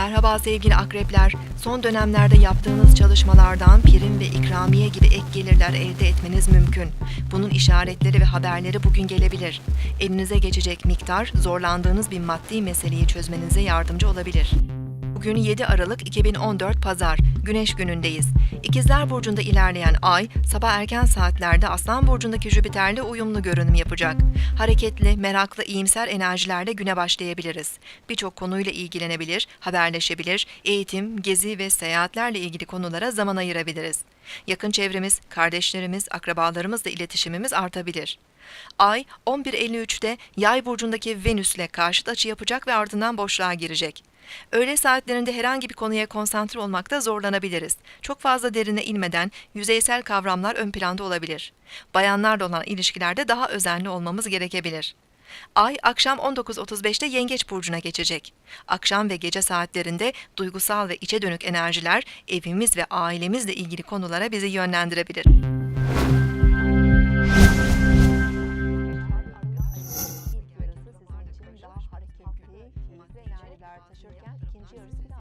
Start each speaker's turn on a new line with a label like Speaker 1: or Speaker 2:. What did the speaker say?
Speaker 1: Merhaba sevgili akrepler. Son dönemlerde yaptığınız çalışmalardan prim ve ikramiye gibi ek gelirler elde etmeniz mümkün. Bunun işaretleri ve haberleri bugün gelebilir. Elinize geçecek miktar zorlandığınız bir maddi meseleyi çözmenize yardımcı olabilir. Bugün 7 Aralık 2014 Pazar, Güneş günündeyiz. İkizler Burcu'nda ilerleyen ay, sabah erken saatlerde Aslan Burcu'ndaki Jüpiter'le uyumlu görünüm yapacak. Hareketli, meraklı, iyimser enerjilerle güne başlayabiliriz. Birçok konuyla ilgilenebilir, haberleşebilir, eğitim, gezi ve seyahatlerle ilgili konulara zaman ayırabiliriz. Yakın çevremiz, kardeşlerimiz, akrabalarımızla iletişimimiz artabilir. Ay 11.53'te Yay burcundaki Venüs'le karşıt açı yapacak ve ardından boşluğa girecek. Öğle saatlerinde herhangi bir konuya konsantre olmakta zorlanabiliriz. Çok fazla derine inmeden yüzeysel kavramlar ön planda olabilir. Bayanlarla olan ilişkilerde daha özenli olmamız gerekebilir. Ay akşam 19.35'te Yengeç burcuna geçecek. Akşam ve gece saatlerinde duygusal ve içe dönük enerjiler evimiz ve ailemizle ilgili konulara bizi yönlendirebilir. şeyler taşırken ikinci yarısında